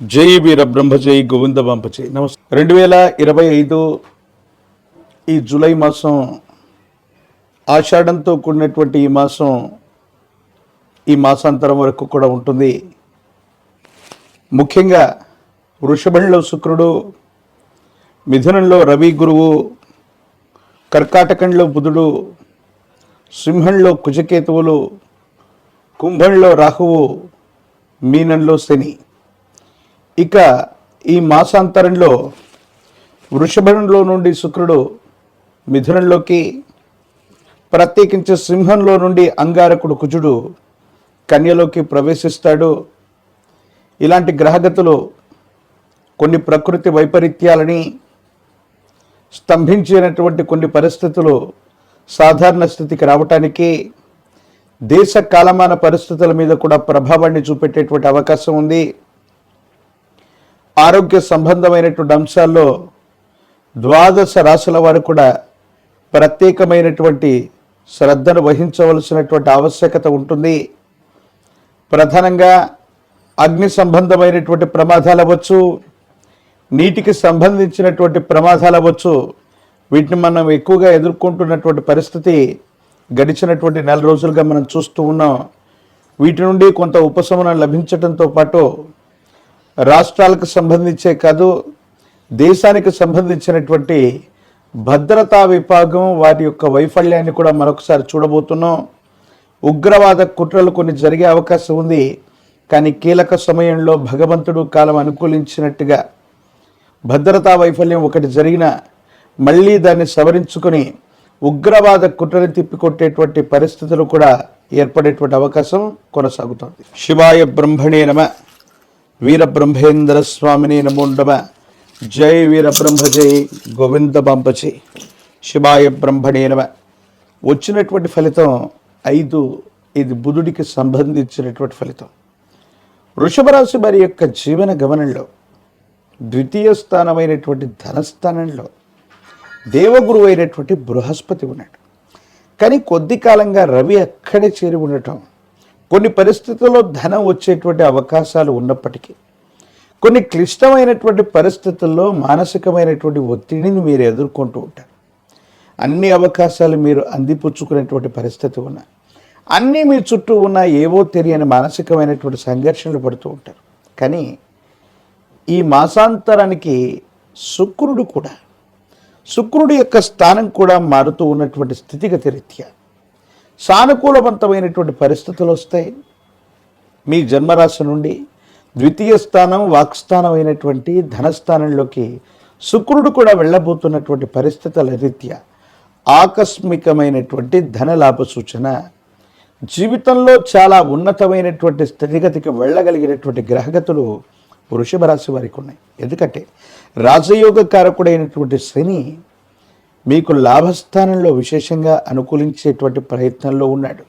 జై వీర బ్రహ్మజై గోవింద పంపజై నమస్తే రెండు వేల ఇరవై ఐదు ఈ జూలై మాసం ఆషాఢంతో కూడినటువంటి ఈ మాసం ఈ మాసాంతరం వరకు కూడా ఉంటుంది. ముఖ్యంగా వృషభంలో శుక్రుడు మిథునంలో రవి గురువు కర్కాటకంలో బుధుడు సింహంలో కుజకేతువులు కుంభంలో రాహువు మీనంలో శని. ఇక ఈ మాసాంతరంలో వృషభంలో నుండి శుక్రుడు మిథునంలోకి ప్రత్యేకించి సింహంలో నుండి అంగారకుడు కుజుడు కన్యలోకి ప్రవేశిస్తాడు. ఇలాంటి గ్రహగతులు కొన్ని ప్రకృతి వైపరీత్యాలని స్తంభించినటువంటి కొన్ని పరిస్థితులు సాధారణ స్థితికి రావటానికి దేశ కాలమాన పరిస్థితుల మీద కూడా ప్రభావాన్ని చూపెట్టేటువంటి అవకాశం ఉంది. ఆరోగ్య సంబంధమైనటువంటి అంశాల్లో ద్వాదశ రాశుల వారు కూడా ప్రత్యేకమైనటువంటి శ్రద్ధను వహించవలసినటువంటి ఆవశ్యకత ఉంటుంది. ప్రధానంగా అగ్ని సంబంధమైనటువంటి ప్రమాదాలు అవ్వచ్చు నీటికి సంబంధించినటువంటి ప్రమాదాలు అవ్వచ్చు. వీటిని మనం ఎక్కువగా ఎదుర్కొంటున్నటువంటి పరిస్థితి గడిచినటువంటి నెల రోజులుగా మనం చూస్తూ ఉన్నాం. వీటి నుండి కొంత ఉపశమనం లభించడంతో పాటు రాష్ట్రాలకు సంబంధించే కాదు దేశానికి సంబంధించినటువంటి భద్రతా విభాగం వారి యొక్క వైఫల్యాన్ని కూడా మరొకసారి చూడబోతున్నాం. ఉగ్రవాద కుట్రలు కొన్ని జరిగే అవకాశం ఉంది కానీ కీలక సమయంలో భగవంతుడు కాలం అనుకూలించినట్టుగా భద్రతా వైఫల్యం ఒకటి జరిగిన మళ్ళీ దాన్ని సవరించుకొని ఉగ్రవాద కుట్రని తిప్పికొట్టేటువంటి పరిస్థితులు కూడా ఏర్పడేటువంటి అవకాశం కొనసాగుతోంది. శివాయ బ్రహ్మణే నమ. వీరబ్రహ్మేంద్ర స్వామిని నమోండమ జై వీరబ్రహ్మ జై గోవింద బంపచే శివాయ బ్రహ్మణే నమ. వచ్చినటువంటి ఫలితం ఐదు ఇది బుధుడికి సంబంధించినటువంటి ఫలితం. వృషభరాశి వారి యొక్క జీవన గమనంలో ద్వితీయ స్థానమైనటువంటి ధనస్థానంలో దేవగురు అయినటువంటి బృహస్పతి ఉన్నాడు. కానీ కొద్ది కాలంగా రవి అక్కడే చేరి ఉండటం కొన్ని పరిస్థితుల్లో ధనం వచ్చేటువంటి అవకాశాలు ఉన్నప్పటికీ కొన్ని క్లిష్టమైనటువంటి పరిస్థితుల్లో మానసికమైనటువంటి ఒత్తిడిని మీరు ఎదుర్కొంటూ ఉంటారు. అన్ని అవకాశాలు మీరు అందిపుచ్చుకునేటువంటి పరిస్థితి ఉన్నా అన్నీ మీ చుట్టూ ఉన్న ఏవో తెలియని మానసికమైనటువంటి సంఘర్షణలు పడుతూ ఉంటారు. కానీ ఈ మాసాంతరానికి శుక్రుడు కూడా శుక్రుడి యొక్క స్థానం కూడా మారుతూ ఉన్నటువంటి స్థితిగతి రీత్యా సానుకూలవంతమైనటువంటి పరిస్థితులు వస్తాయి. మీ జన్మరాశి నుండి ద్వితీయ స్థానం వాక్స్థానం అయినటువంటి ధనస్థానంలోకి శుక్రుడు కూడా వెళ్ళబోతున్నటువంటి పరిస్థితుల రీత్యా ఆకస్మికమైనటువంటి ధనలాభ సూచన జీవితంలో చాలా ఉన్నతమైనటువంటి స్థితిగతికి వెళ్ళగలిగినటువంటి గ్రహగతులు వృషభ రాశి వారికి ఉన్నాయి. ఎందుకంటే రాజయోగ కారకుడైనటువంటి శని మీకు లాభస్థానంలో విశేషంగా అనుకూలించేటువంటి ప్రయత్నంలో ఉన్నాడు.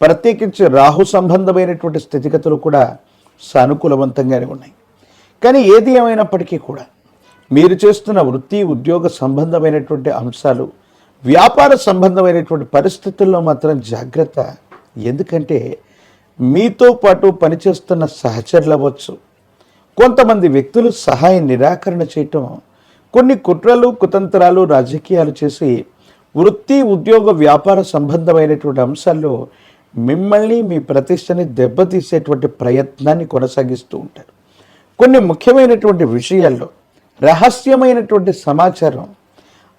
ప్రత్యేకించి రాహు సంబంధమైనటువంటి స్థితిగతులు కూడా సానుకూలవంతంగానే ఉన్నాయి. కానీ ఏది ఏమైనప్పటికీ కూడా మీరు చేస్తున్న వృత్తి ఉద్యోగ సంబంధమైనటువంటి అంశాలు వ్యాపార సంబంధమైనటువంటి పరిస్థితుల్లో మాత్రం జాగ్రత్త. ఎందుకంటే మీతో పాటు పనిచేస్తున్న సహచరులు అవ్వచ్చు. కొంతమంది వ్యక్తులు సహాయం నిరాకరణ చేయటం కొన్ని కుట్రలు కుతంత్రాలు రాజకీయాలు చేసి వృత్తి ఉద్యోగ వ్యాపార సంబంధమైనటువంటి అంశాల్లో మిమ్మల్ని మీ ప్రతిష్టని దెబ్బతీసేటువంటి ప్రయత్నాన్ని కొనసాగిస్తూ ఉంటారు. కొన్ని ముఖ్యమైనటువంటి విషయాల్లో రహస్యమైనటువంటి సమాచారం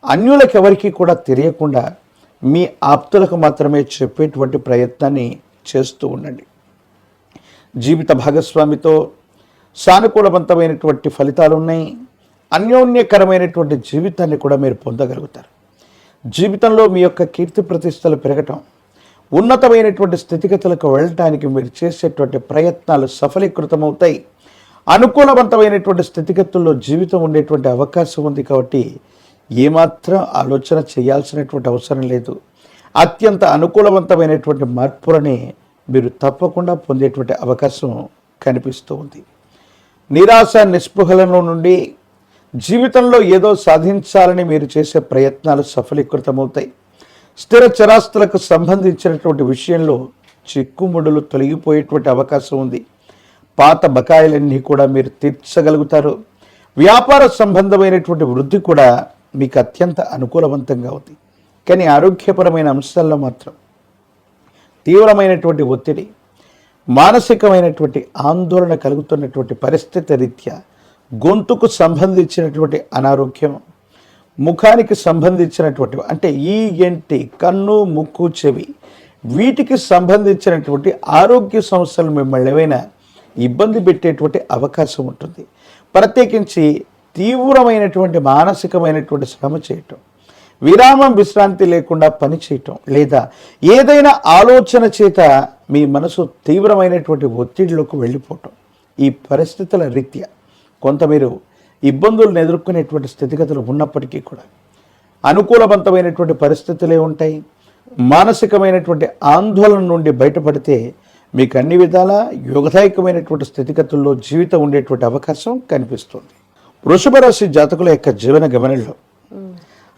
అన్యులకు ఎవరికి కూడా తెలియకుండా మీ ఆప్తులకు మాత్రమే చెప్పేటువంటి ప్రయత్నాన్ని చేస్తూ ఉండండి. జీవిత భాగస్వామితో సానుకూలవంతమైనటువంటి ఫలితాలు ఉన్నాయి అన్యోన్యకరమైనటువంటి జీవితాన్ని కూడా మీరు పొందగలుగుతారు. జీవితంలో మీ యొక్క కీర్తి ప్రతిష్టలు పెరగటం ఉన్నతమైనటువంటి స్థితిగతులకు వెళ్ళటానికి మీరు చేసేటువంటి ప్రయత్నాలు సఫలీకృతమవుతాయి. అనుకూలవంతమైనటువంటి స్థితిగతుల్లో జీవితం ఉండేటువంటి అవకాశం ఉంది కాబట్టి ఏమాత్రం ఆలోచన చేయాల్సినటువంటి అవసరం లేదు. అత్యంత అనుకూలవంతమైనటువంటి మార్పులని మీరు తప్పకుండా పొందేటువంటి అవకాశం కనిపిస్తూ ఉంది. నిరాశ నిస్పృహలను నుండి జీవితంలో ఏదో సాధించాలని మీరు చేసే ప్రయత్నాలు సఫలీకృతమవుతాయి. స్థిర చరాస్తులకు సంబంధించినటువంటి విషయంలో చిక్కుముడులు తొలగిపోయేటువంటి అవకాశం ఉంది. పాత బకాయిలన్నీ కూడా మీరు తీర్చగలుగుతారు. వ్యాపార సంబంధమైనటువంటి వృద్ధి కూడా మీకు అత్యంత అనుకూలవంతంగా ఉంది. కానీ ఆరోగ్యపరమైన అంశాల్లో మాత్రం తీవ్రమైనటువంటి ఒత్తిడి మానసికమైనటువంటి ఆందోళన కలుగుతున్నటువంటి పరిస్థితి రీత్యా గొంతుకు సంబంధించినటువంటి అనారోగ్యం ముఖానికి సంబంధించినటువంటి అంటే ఈ ఎంటి కన్ను ముక్కు చెవి వీటికి సంబంధించినటువంటి ఆరోగ్య సమస్యలు మిమ్మల్ని ఏమైనా ఇబ్బంది పెట్టేటువంటి అవకాశం ఉంటుంది. ప్రత్యేకించి తీవ్రమైనటువంటి మానసికమైనటువంటి శ్రమ చేయటం విరామం విశ్రాంతి లేకుండా పని చేయటం లేదా ఏదైనా ఆలోచన చేత మీ మనసు తీవ్రమైనటువంటి ఒత్తిడిలోకి వెళ్ళిపోవటం ఈ పరిస్థితుల రీత్యా. కొంత మీరు ఇబ్బందులను ఎదుర్కొనేటువంటి స్థితిగతులు ఉన్నప్పటికీ కూడా అనుకూలవంతమైనటువంటి పరిస్థితులే ఉంటాయి. మానసికమైనటువంటి ఆందోళన నుండి బయటపడితే మీకు అన్ని విధాల యోగదాయకమైనటువంటి స్థితిగతుల్లో జీవితం ఉండేటువంటి అవకాశం కనిపిస్తుంది. వృషభ రాశి జాతకుల యొక్క జీవన గమనంలో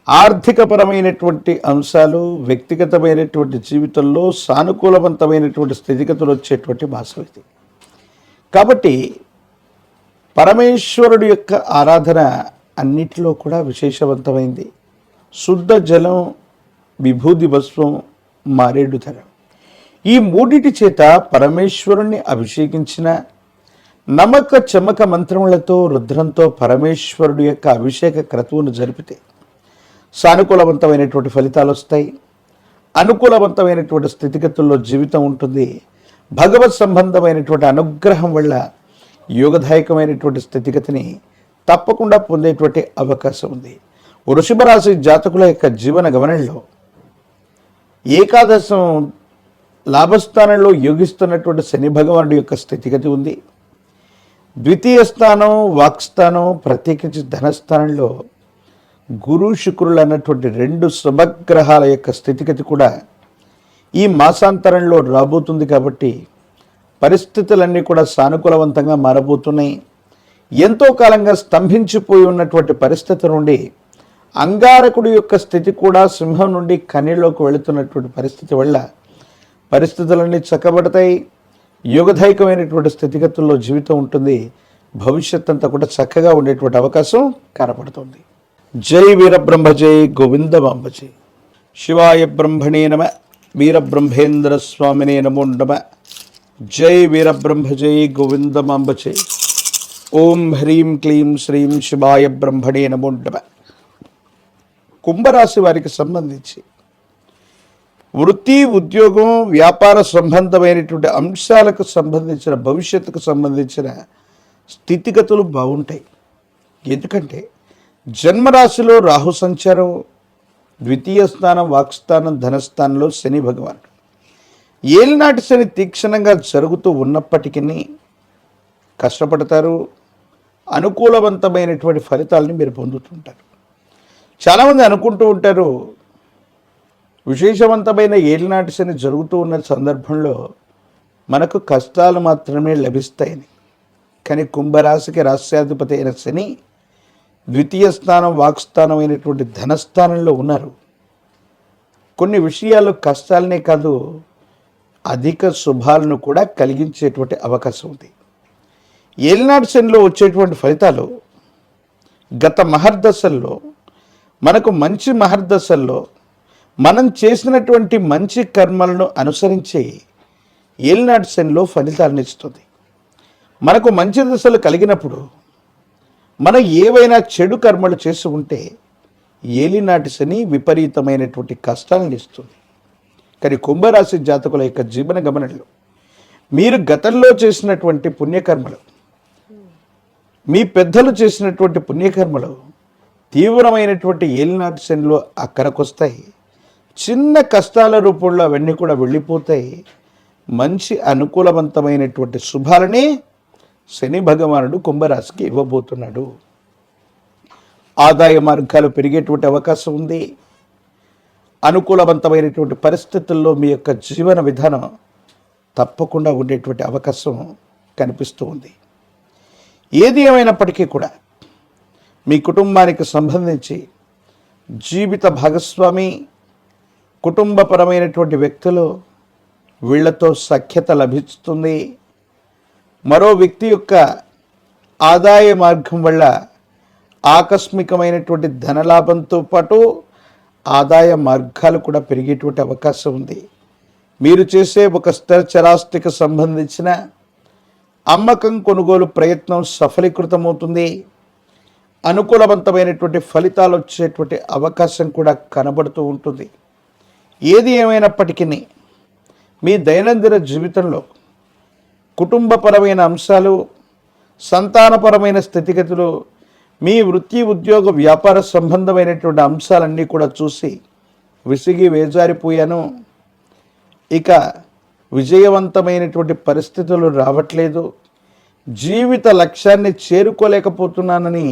ఆర్థికపరమైనటువంటి అంశాలు వ్యక్తిగతమైనటువంటి జీవితంలో సానుకూలవంతమైనటువంటి స్థితిగతులు వచ్చేటువంటి మాసం ఇది. కాబట్టి పరమేశ్వరుడు యొక్క ఆరాధన అన్నిటిలో కూడా విశేషవంతమైంది. శుద్ధ జలం విభూది భస్వం మారేడు ధర. ఈ మూడిటి చేత పరమేశ్వరుణ్ణి అభిషేకించిన నమక చమక మంత్రములతో రుద్రంతో పరమేశ్వరుడు యొక్క అభిషేక క్రతువును జరిపితే సానుకూలవంతమైనటువంటి ఫలితాలు వస్తాయి. అనుకూలవంతమైనటువంటి స్థితిగతుల్లో జీవితం ఉంటుంది. భగవత్ సంబంధమైనటువంటి అనుగ్రహం వల్ల యోగదాయకమైనటువంటి స్థితిగతిని తప్పకుండా పొందేటువంటి అవకాశం ఉంది. వృషభ రాశి జాతకుల యొక్క జీవన గమనంలో ఏకాదశం లాభస్థానంలో యోగిస్తున్నటువంటి శని భగవానుడి యొక్క స్థితిగతి ఉంది. ద్వితీయ స్థానం వాక్స్థానం ప్రత్యేకించి ధనస్థానంలో గురు శుక్రులు అన్నటువంటి రెండు శుభగ్రహాల యొక్క స్థితిగతి కూడా ఈ మాసాంతరంలో రాబోతుంది కాబట్టి పరిస్థితులన్నీ కూడా సానుకూలవంతంగా మారబోతున్నాయి. ఎంతో కాలంగా స్తంభించిపోయి ఉన్నటువంటి పరిస్థితి నుండి అంగారకుడి యొక్క స్థితి కూడా సింహం నుండి కన్నీళ్ళలోకి వెళుతున్నటువంటి పరిస్థితి వల్ల పరిస్థితులన్నీ చక్కబడతాయి. యుగధైకమైనటువంటి స్థితిగతుల్లో జీవితం ఉంటుంది. భవిష్యత్ అంతా కూడా చక్కగా ఉండేటువంటి అవకాశం కనపడుతుంది. జై వీరబ్రహ్మ జై గోవిందమాంబ జై శివాయ బ్రహ్మణే నమ వీరబ్రహ్మేంద్ర స్వామినే నమో నమ. జై వీరబ్రహ్మ జై గోవిందమాంబ జై ఓం హ్రీం క్లీం శ్రీం శివాయ బ్రహ్మణే నమో కుంభరాశి వారికి సంబంధించి వృత్తి ఉద్యోగం వ్యాపార సంబంధమైనటువంటి అంశాలకు సంబంధించిన భవిష్యత్తుకు సంబంధించిన స్థితిగతులు బాగుంటాయి. ఎందుకంటే జన్మరాశిలో రాహు సంచారం ద్వితీయ స్థానం వాక్స్థానం ధనస్థానంలో శని భగవాన్ ఏలినాటి శని తీక్షణంగా జరుగుతూ ఉన్నప్పటికీ కష్టపడతారు అనుకూలవంతమైనటువంటి ఫలితాలని మీరు పొందుతుంటారు. చాలామంది అనుకుంటూ ఉంటారు విశేషవంతమైన ఏలినాటి శని జరుగుతూ ఉన్న సందర్భంలో మనకు కష్టాలు మాత్రమే లభిస్తాయని కానీ కుంభరాశికి రాష్ట్రాధిపతి అయిన శని ద్వితీయ స్థానం వాక్స్థానం అయినటువంటి ధనస్థానంలో ఉన్నారు. కొన్ని విషయాలు కష్టాలనే కాదు అధిక శుభాలను కూడా కలిగించేటువంటి అవకాశం ఉంది. ఏలినాడు శనిలో వచ్చేటువంటి ఫలితాలు గత మహర్దశల్లో మనకు మంచి మహర్దశల్లో మనం చేసినటువంటి మంచి కర్మలను అనుసరించి ఏలినాడు శనిలో ఫలితాలను ఇస్తుంది. మనకు మంచి దశలు కలిగినప్పుడు మనం ఏవైనా చెడు కర్మలు చేసి ఉంటే ఏలినాటి శని విపరీతమైనటువంటి కష్టాలను ఇస్తుంది. కానీ కుంభరాశి జాతకుల యొక్క జీవన గమనంలో మీరు గతంలో చేసినటువంటి పుణ్యకర్మలు మీ పెద్దలు చేసినటువంటి పుణ్యకర్మలు తీవ్రమైనటువంటి ఏలినాటి శనిలో అక్కడికొస్తాయి చిన్న కష్టాల రూపంలో అవన్నీ కూడా వెళ్ళిపోతాయి. మంచి అనుకూలవంతమైనటువంటి శుభాలని శని భగవానుడు కుంభరాశికి ఇవ్వబోతున్నాడు. ఆదాయ మార్గాలు పెరిగేటువంటి అవకాశం ఉంది. అనుకూలవంతమైనటువంటి పరిస్థితుల్లో మీ యొక్క జీవన విధానం తప్పకుండా ఉండేటువంటి అవకాశం కనిపిస్తూ ఉంది. ఏది ఏమైనప్పటికీ కూడా మీ కుటుంబానికి సంబంధించి జీవిత భాగస్వామి కుటుంబపరమైనటువంటి వ్యక్తులు వీళ్ళతో సఖ్యత లభిస్తుంది. మరో వ్యక్తి యొక్క ఆదాయ మార్గం వల్ల ఆకస్మికమైనటువంటి ధనలాభంతో పాటు ఆదాయ మార్గాలు కూడా పెరిగేటువంటి అవకాశం ఉంది. మీరు చేసే ఒక స్థిరచరాస్తికి సంబంధించిన అమ్మకం కొనుగోలు ప్రయత్నం సఫలీకృతమవుతుంది. అనుకూలవంతమైనటువంటి ఫలితాలు వచ్చేటువంటి అవకాశం కూడా కనబడుతూ ఉంటుంది. ఏది ఏమైనప్పటికీ మీ దైనందిన జీవితంలో కుటుంబపరమైన అంశాలు సంతానపరమైన స్థితిగతులు మీ వృత్తి ఉద్యోగ వ్యాపార సంబంధమైనటువంటి అంశాలన్నీ కూడా చూసి విసిగి వేజారిపోయాను. ఇక విజయవంతమైనటువంటి పరిస్థితులు రావట్లేదు. జీవిత లక్ష్యాన్ని చేరుకోలేకపోతున్నానని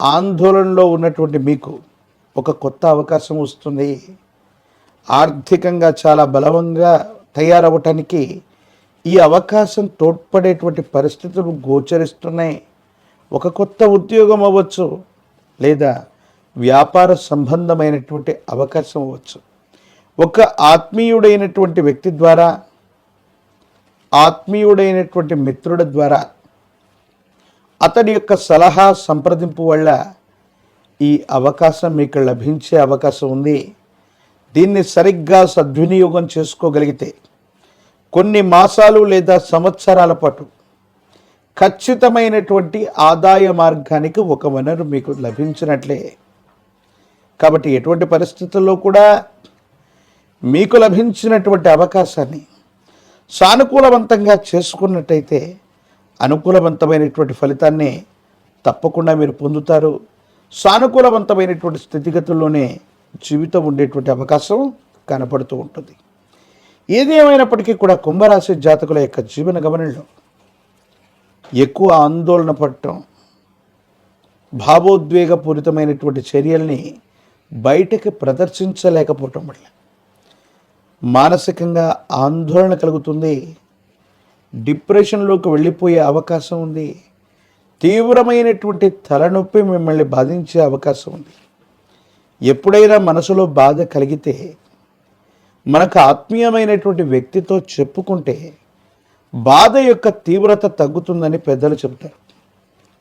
ఆందోళనలో ఉన్నటువంటి మీకు ఒక కొత్త అవకాశం వస్తుంది. ఆర్థికంగా చాలా బలవంగా తయారవటానికి ఈ అవకాశం తోడ్పడేటువంటి పరిస్థితులు గోచరిస్తున్నాయి. ఒక కొత్త ఉద్యోగం అవ్వచ్చు లేదా వ్యాపార సంబంధమైనటువంటి అవకాశం అవ్వచ్చు. ఒక ఆత్మీయుడైనటువంటి వ్యక్తి ద్వారా ఆత్మీయుడైనటువంటి మిత్రుడి ద్వారా అతడి యొక్క సలహా సంప్రదింపు వల్ల ఈ అవకాశం మీకు లభించే అవకాశం ఉంది. దీన్ని సరిగ్గా సద్వినియోగం చేసుకోగలిగితే కొన్ని మాసాలు లేదా సంవత్సరాల పాటు ఖచ్చితమైనటువంటి ఆదాయ మార్గానికి ఒక వనరు మీకు లభించినట్లే. కాబట్టి ఎటువంటి పరిస్థితుల్లో కూడా మీకు లభించినటువంటి అవకాశాన్ని సానుకూలవంతంగా చేసుకున్నట్టయితే అనుకూలవంతమైనటువంటి ఫలితాన్ని తప్పకుండా మీరు పొందుతారు. సానుకూలవంతమైనటువంటి స్థితిగతుల్లోనే జీవితం ఉండేటువంటి అవకాశం కనపడుతూ ఉంటుంది. ఏది ఏమైనప్పటికీ కూడా కుంభరాశి జాతకుల యొక్క జీవన గమనంలో ఎక్కువ ఆందోళన పడటం భావోద్వేగపూరితమైనటువంటి చర్యల్ని బయటకి ప్రదర్శించలేకపోవటం వల్ల మానసికంగా ఆందోళన కలుగుతుంది డిప్రెషన్లోకి వెళ్ళిపోయే అవకాశం ఉంది తీవ్రమైనటువంటి తలనొప్పి మిమ్మల్ని బాధించే అవకాశం ఉంది. ఎప్పుడైనా మనసులో బాధ కలిగితే మనకు ఆత్మీయమైనటువంటి వ్యక్తితో చెప్పుకుంటే బాధ యొక్క తీవ్రత తగ్గుతుందని పెద్దలు చెబుతారు.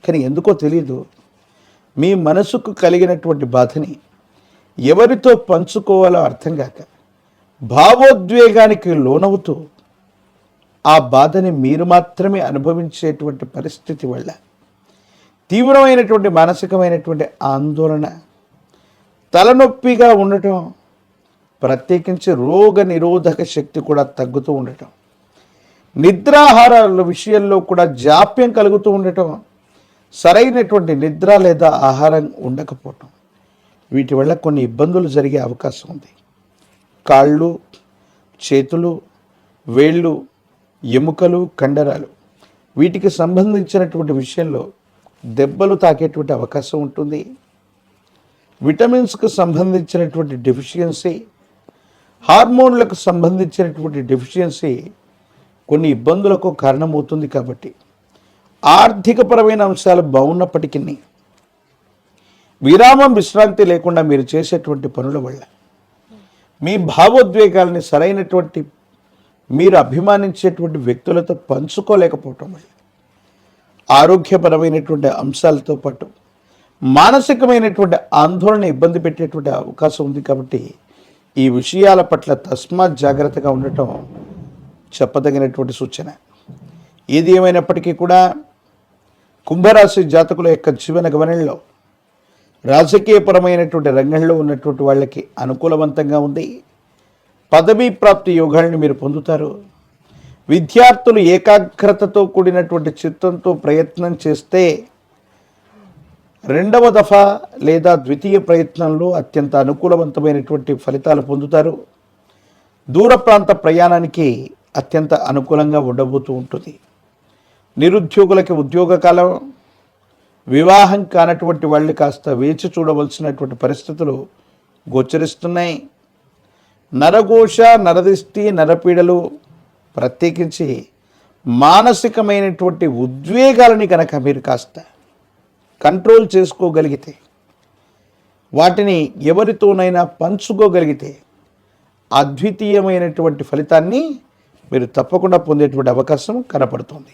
కానీ ఎందుకో తెలియదు మీ మనసుకు కలిగినటువంటి బాధని ఎవరితో పంచుకోవాలో అర్థం కాక భావోద్వేగానికి లోనవుతూ ఆ బాధని మీరు మాత్రమే అనుభవించేటువంటి పరిస్థితి వల్ల తీవ్రమైనటువంటి మానసికమైనటువంటి ఆందోళన తలనొప్పిగా ఉండటం ప్రత్యేకించి రోగ నిరోధక శక్తి కూడా తగ్గుతూ ఉండటం నిద్రాహారాల విషయంలో కూడా జాప్యం కలుగుతూ ఉండటం సరైనటువంటి నిద్ర లేదా ఆహారం ఉండకపోవటం వీటి వల్ల కొన్ని ఇబ్బందులు జరిగే అవకాశం ఉంది. కాళ్ళు చేతులు వేళ్ళు ఎముకలు కండరాలు వీటికి సంబంధించినటువంటి విషయంలో దెబ్బలు తాకేటువంటి అవకాశం ఉంటుంది. విటమిన్స్కు సంబంధించినటువంటి డెఫిషియన్సీ హార్మోన్లకు సంబంధించినటువంటి డెఫిషియన్సీ కొన్ని ఇబ్బందులకు కారణమవుతుంది కాబట్టి. ఆర్థికపరమైన అంశాలు బాగున్నప్పటికీ విరామం విశ్రాంతి లేకుండా మీరు చేసేటువంటి పనుల వల్ల. మీ భావోద్వేగాల్ని సరైనటువంటి మీరు అభిమానించేటువంటి వ్యక్తులతో పంచుకోలేకపోవటం వల్ల. ఆరోగ్యపరమైనటువంటి అంశాలతో పాటు మానసికమైనటువంటి ఆందోళన ఇబ్బంది పెట్టేటువంటి అవకాశం ఉంది కాబట్టి ఈ విషయాల పట్ల తస్మాత్ జాగ్రత్తగా ఉండటం చెప్పదగినటువంటి సూచన. ఏది ఏమైనప్పటికీ కూడా కుంభరాశి జాతకుల యొక్క జీవన గమనంలో రాజకీయపరమైనటువంటి రంగంలో ఉన్నటువంటి వాళ్ళకి అనుకూలవంతంగా ఉంది. పదవీ ప్రాప్తి యోగాల్ని మీరు పొందుతారు. విద్యార్థులు ఏకాగ్రతతో కూడినటువంటి చిత్తంతో ప్రయత్నం చేస్తే రెండవ దఫా లేదా ద్వితీయ ప్రయత్నంలో అత్యంత అనుకూలవంతమైనటువంటి ఫలితాలు పొందుతారు. దూర ప్రాంత ప్రయాణానికి అత్యంత అనుకూలంగా ఉండబోతూ ఉంటుంది. నిరుద్యోగులకి ఉద్యోగ కాలం వివాహం కానటువంటి వాళ్ళు కాస్త వేచి చూడవలసినటువంటి పరిస్థితులు గోచరిస్తున్నాయి. నరఘోష నరదిష్టి నరపీడలు ప్రత్యేకించి మానసికమైనటువంటి ఉద్వేగాలని కనుక మీరు కాస్త కంట్రోల్ చేసుకోగలిగితే వాటిని ఎవరితోనైనా పంచుకోగలిగితే అద్వితీయమైనటువంటి ఫలితాన్ని మీరు తప్పకుండా పొందేటువంటి అవకాశం కనపడుతుంది.